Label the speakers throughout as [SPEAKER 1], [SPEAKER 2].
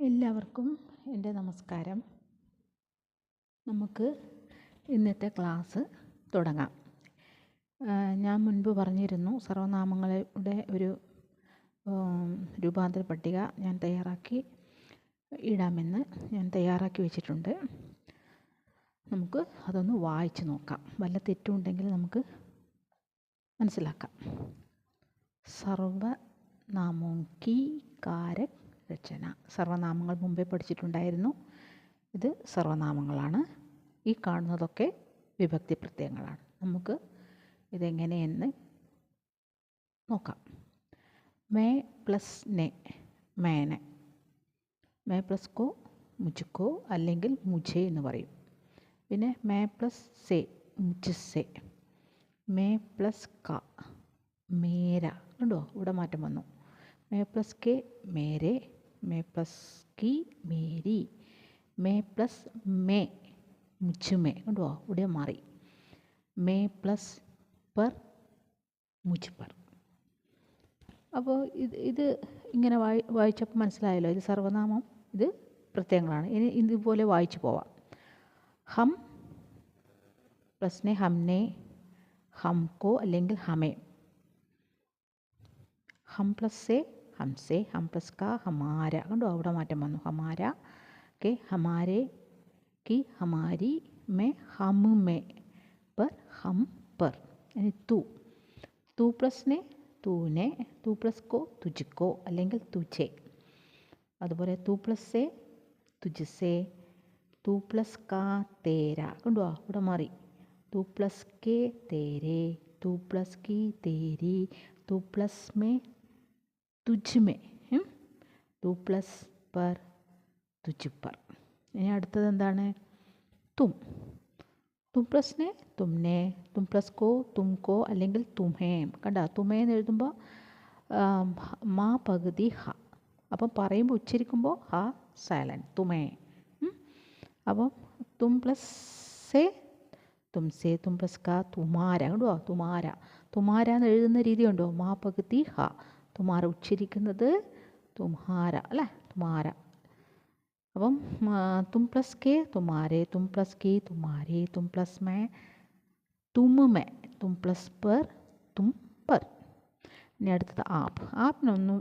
[SPEAKER 1] എല്ലാവർക്കും എന്റെ നമസ്കാരം. നമുക്ക് ഇന്നത്തെ ക്ലാസ് തുടങ്ങാം. ഞാൻ മുൻപ് പറഞ്ഞിരുന്നു സർവനാമങ്ങളുടെ ഒരു രൂപാന്തര പട്ടിക ഞാൻ തയ്യാറാക്കി ഇടാമെന്ന് ഞാൻ തയ്യാറാക്കി വെച്ചിട്ടുണ്ട്. നമുക്ക് അതൊന്ന് വായിച്ച് നോക്കാം. വല്ല തെറ്റുണ്ടെങ്കിൽ നമുക്ക് മനസ്സിലാക്കാം. സർവനാമോം കി കാരക് രചന. സർവനാമങ്ങൾ മുമ്പേ പഠിച്ചിട്ടുണ്ടായിരുന്നു. ഇത് സർവനാമങ്ങളാണ്. ഈ കാണുന്നതൊക്കെ വിഭക്തി പ്രത്യയങ്ങളാണ്. നമുക്ക് ഇതെങ്ങനെയെന്ന് നോക്കാം. മേ പ്ലസ് നെ മേനെ. മേ പ്ലസ് കോ മുജുക്കോ അല്ലെങ്കിൽ മുജെ എന്ന് പറയും. പിന്നെ മേ പ്ലസ് സെ മുജസെ മേ പ്ലസ് ക മേര. കണ്ടോ? ഇവിടെ മാറ്റം വന്നു. മേ പ്ലസ് കെ മേരെ മേ പ്ലസ് കി മേരി മേ പ്ലസ് മേ മുച്ചുമേ. കണ്ടോ? ഇവിടെ മാറി. മേ പ്ലസ് പർ മുച്ച് പർ അപ്പോൾ ഇത് ഇത് ഇങ്ങനെ വായി വായിച്ചപ്പോൾ മനസ്സിലായല്ലോ. ഇത് സർവനാമം ഇത് പ്രത്യയങ്ങളാണ്. ഇനി ഇതുപോലെ വായിച്ചു പോവാം. ഹം പ്ലസ്നെ ഹംനെ ഹംകോ അല്ലെങ്കിൽ ഹമേ. ഹം പ്ലസ് സെ ഹംസെ ഹം പ്ലസ് ക ഹമാര. കണ്ടോ? അവിടെ മാറ്റം വന്നു. ഹമാര കെ ഹമാരെ കി ഹമാരി മേ ഹം മേ പർ ഹം പർ. ഇനി തു. തു പ്ലസ്നെ തൂനെ തു പ്ലസ് കോ തുജിക്കോ അല്ലെങ്കിൽ തുജെ അതുപോലെ തു പ്ലസ് എ തുജസെ തു പ്ലസ് ക തേര. കണ്ടോ? ഇവിടെ മാറി. തു പ്ലസ് കെ തേരെ തു പ്ലസ് കി തേരി തു പ്ലസ് മേ തുജ് മേ ടു പ്ലസ് പർ തുജ് പർ ഇനി അടുത്തത് എന്താണ്? തും. തും പ്ലസ്നെ തുംനെ തും പ്ലസ് കോ തുംകോ അല്ലെങ്കിൽ തുമേം. കണ്ട? തുമേന്ന് എഴുതുമ്പോൾ മാ പകുതി ഹ. അപ്പം പറയുമ്പോൾ ഉച്ചരിക്കുമ്പോൾ ഹ സൈലന്റ് തുമേ. അപ്പം തും പ്ലസ് സേ തും സേ തും പ്ലസ് ക തുമാര. കണ്ടോ? തുമാര. തുമാര എന്ന് എഴുതുന്ന രീതി ഉണ്ടോ മാ പകുതി ഹ. തുമാര ഉച്ചരിക്കുന്നത് തുംഹാര അല്ലേ? തുമാര അപ്പം തും പ്ലസ് കെ തുമാരെ തും പ്ലസ് കി തുമാരെ തും പ്ലസ് മേ തും തും പ്ലസ് പർ തും പർ. ഇനി അടുത്തത് ആപ്പ് ആപ്പിനൊന്നും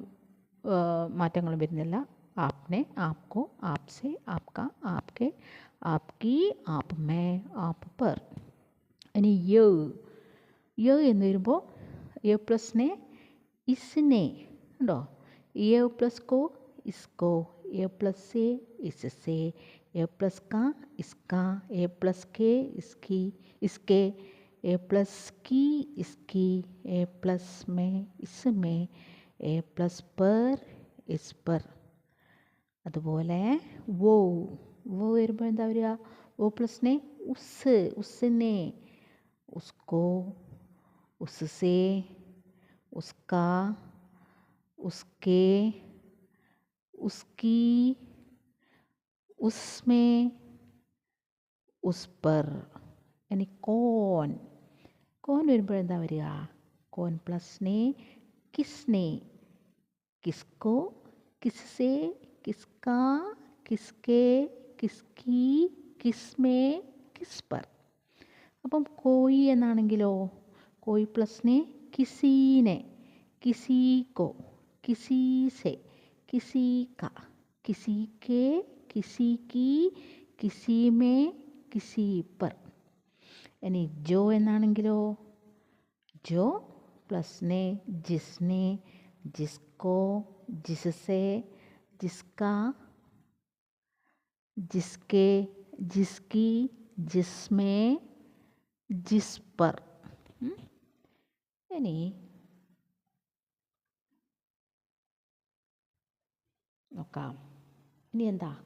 [SPEAKER 1] മാറ്റങ്ങളും വരുന്നില്ല. ആപ്നെ ആപ്കോ ആപ്സെ ആപ്ക ആപ്കെ ആപ്കി ആപ്പ് മേ ആപ്പ് പർ. ഇനി യ. എന്ന് വരുമ്പോൾ യോ പ്ലസ്നെ इसने ഉണ്ടോ A plus co IISCO A plus സെ ഇസ്സെ എ പ്ലസ് ക ഇസ്ക A plus K ഇസ്കി ഇസ്കെ A plus Ki ഇസ്കി A plus may ഇസ്മേ A plus per is പർ അതുപോലെ വോ വോ വരുമ്പോൾ എന്താ വരിക ഓ പ്ലസ്നെ ഉസ് ഉസ്സിനെ ഉസ്കോ ഉസ്സേ उसका उसके उसकी उसमें उस पर यानी कौन कौन വരുമ്പോൾ എന്താ വരിക കോൻ പ്ലസ്നെ കിസ്നെ കിസ്കോ കിസ്സെ കിസ്ക കിസ്കെ കിസ്കി കിസ്മേ കിസ് പർ അപ്പം കോയി എന്നാണെങ്കിലോ കോയി പ്ലസ്നെ किसी ने किसी को किसी से किसी का किसी के किसी की किसी में किसी पर ഇനി ജോ എന്നാണെങ്കിലോ ജോ പ്ലസ്നെ ജിസ്നെ ജിസ്കോ ജിസ്സെ ജിസ്ക ജിസ്കെ ജിസ്കി ജിസ്മേ ജിസ് പർ ഇനി നോക്കാം. ഇനി എന്താ?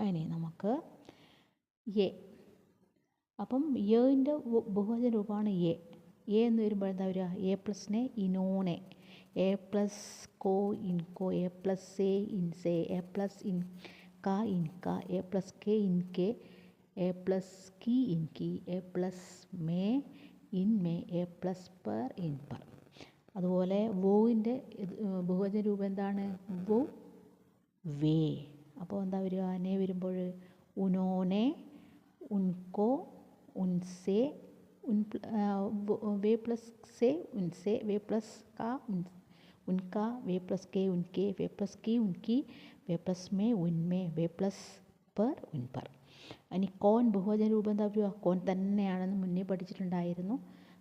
[SPEAKER 1] ഇനി നമുക്ക് എ. അപ്പം യന്റെ ബഹുവചന രൂപമാണ് എ. എ എന്ന് വരുമ്പോൾ എന്താ വരിക? എ പ്ലസിനെ ഇനോനെ. എ പ്ലസ് കോ ഇൻകോ എ പ്ലസ് സെ. ഇൻസെ എ പ്ലസ് ഇൻ ക ഇൻക എ പ്ലസ് കെ. എ പ്ലസ് കി ഇൻ കി എ പ്ലസ് മേ ഇൻ മേ എ പ്ലസ് പെർ ഇൻ പെർ അതുപോലെ വോവിന്റെ ബഹുവചന രൂപം എന്താണ്? വോ വേ. അപ്പോൾ എന്താ വരിക? അനെ വരുമ്പോൾ ഉനോനെ ഉൻകോ ഉൻസേ ഉൻ വേ പ്ലസ് സേ ഉൻസേ വേ പ്ലസ് കാ ഉൻ ഉൻകാ വേ പ്ലസ് കെ ഉൻകെ വേ പ്ലസ് കി ഉൻകി വേ പ്ലസ് മേ ഉൻമേ വേ പ്ലസ് പെർ ഉൻപർ. ഇനി കോൺ ബഹുവചന രൂപം എന്താ വരിക കോൺ തന്നെയാണെന്ന് മുന്നേ പഠിച്ചിട്ടുണ്ടായിരുന്നു.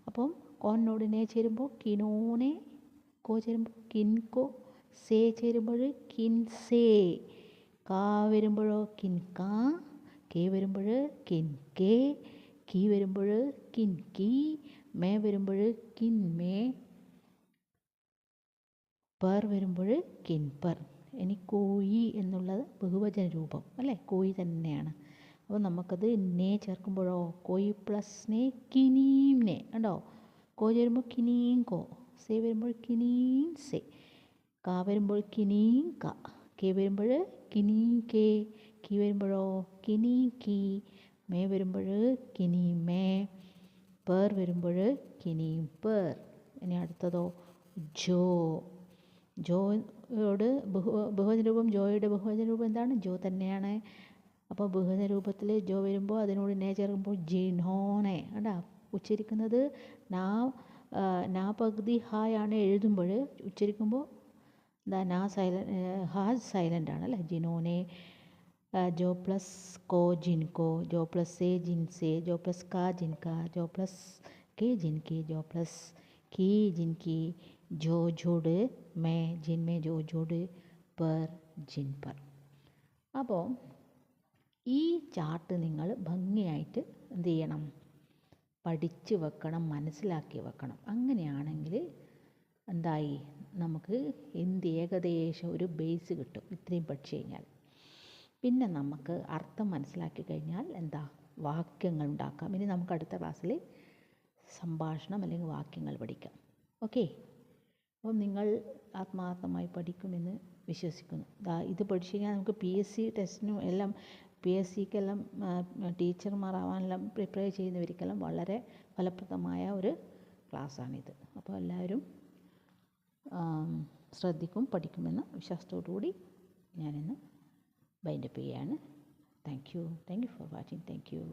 [SPEAKER 1] അപ്പം കോണിനോട് നേ ചേരുമ്പോൾ കിനോനെ കോ ചേരുമ്പോൾ കിൻകോ സേ ചേരുമ്പോൾ കിൻസേ കാ വരുമ്പോഴോ കിൻകാ കെ വരുമ്പോൾ കിൻകേ കി വരുമ്പോൾ കിൻകി മേ വരുമ്പോൾ കിൻമേ പെർ വരുമ്പോൾ കിൻപർ ഇനി കോയി എന്നുള്ളത് ബഹുവചന രൂപം അല്ലേ? കോയി തന്നെയാണ്. അപ്പോൾ നമുക്കത് നേ ചേർക്കുമ്പോഴോ? കോയി പ്ലസ് നേ കിനീം നേ. കണ്ടോ? കോ ചേരുമ്പോൾ കിനീം കോ. സേ വരുമ്പോൾ കിനീം സേ. കാ വരുമ്പോൾ കിനീം കാ. കെ വരുമ്പോൾ കിനീം കെ. കി വരുമ്പോഴോ? കിനീ കി. മേ വരുമ്പോൾ കിനീ മേ. പേർ വരുമ്പോൾ കിനീം പേർ. ഇനി അടുത്തതോ? ജോ. ജോയോട് ബഹു ബഹുവചന രൂപം ജോയുടെ ബഹുവചന രൂപം എന്താണ്? ജോ തന്നെയാണ്. അപ്പോൾ ബഹുവചന രൂപത്തിൽ ജോ വരുമ്പോൾ അതിനോട് നേ ചേർക്കുമ്പോൾ ജിനോനെ കണ്ടാ? ഉച്ചരിക്കുന്നത് നാ നാ പകുതി ഹായ് ആണ് എഴുതുമ്പോൾ ഉച്ചരിക്കുമ്പോൾ എന്താ? നാ സൈല ഹാ സൈലന്റ് ആണ് അല്ലേ? ജിനോനെ ജോ പ്ലസ് കോ ജിൻകോ ജോ പ്ലസ് സേ ജിൻസേ ജോ പ്ലസ് കാ ജിൻകാ ജോ പ്ലസ് കെ ജിൻകി ജോ പ്ലസ് കി ജിൻകി ജോ ജോഡ് മേ ജിൻമേ ജോ ജോഡ് പെർ ജിൻ പെർ. അപ്പോൾ ഈ ചാർട്ട് നിങ്ങൾ ഭംഗിയായിട്ട് എന്ത് ചെയ്യണം? പഠിച്ച് വെക്കണം മനസ്സിലാക്കി വെക്കണം. അങ്ങനെയാണെങ്കിൽ എന്തായി? നമുക്ക് എന്ത് ഏകദേശം ഒരു ബേസ് കിട്ടും. ഇത്രയും പഠിച്ചു കഴിഞ്ഞാൽ. പിന്നെ നമുക്ക് അർത്ഥം മനസ്സിലാക്കി കഴിഞ്ഞാൽ എന്താ? വാക്യങ്ങൾ ഉണ്ടാക്കാം. ഇനി നമുക്ക് അടുത്ത ക്ലാസ്സിൽ സംഭാഷണം അല്ലെങ്കിൽ വാക്യങ്ങൾ പഠിക്കാം. ഓക്കെ അപ്പം നിങ്ങൾ ആത്മാർത്ഥമായി പഠിക്കുമെന്ന് വിശ്വസിക്കുന്നു. ഇത് പഠിച്ചു കഴിഞ്ഞാൽ നമുക്ക് പി എസ് സി ടെസ്റ്റിനും എല്ലാം പി എസ് സിക്കെല്ലാം ടീച്ചർമാരാവാനെല്ലാം പ്രിപ്പയർ ചെയ്യുന്നവർക്കെല്ലാം വളരെ ഫലപ്രദമായ ഒരു ക്ലാസ്സാണിത്. അപ്പോൾ എല്ലാവരും ശ്രദ്ധിക്കും പഠിക്കുമെന്ന വിശ്വാസത്തോടു കൂടി ഞാനിന്ന് ബൈൻഡപ്പ് ചെയ്യുകയാണ്. Thank you. Thank you for watching. Thank you.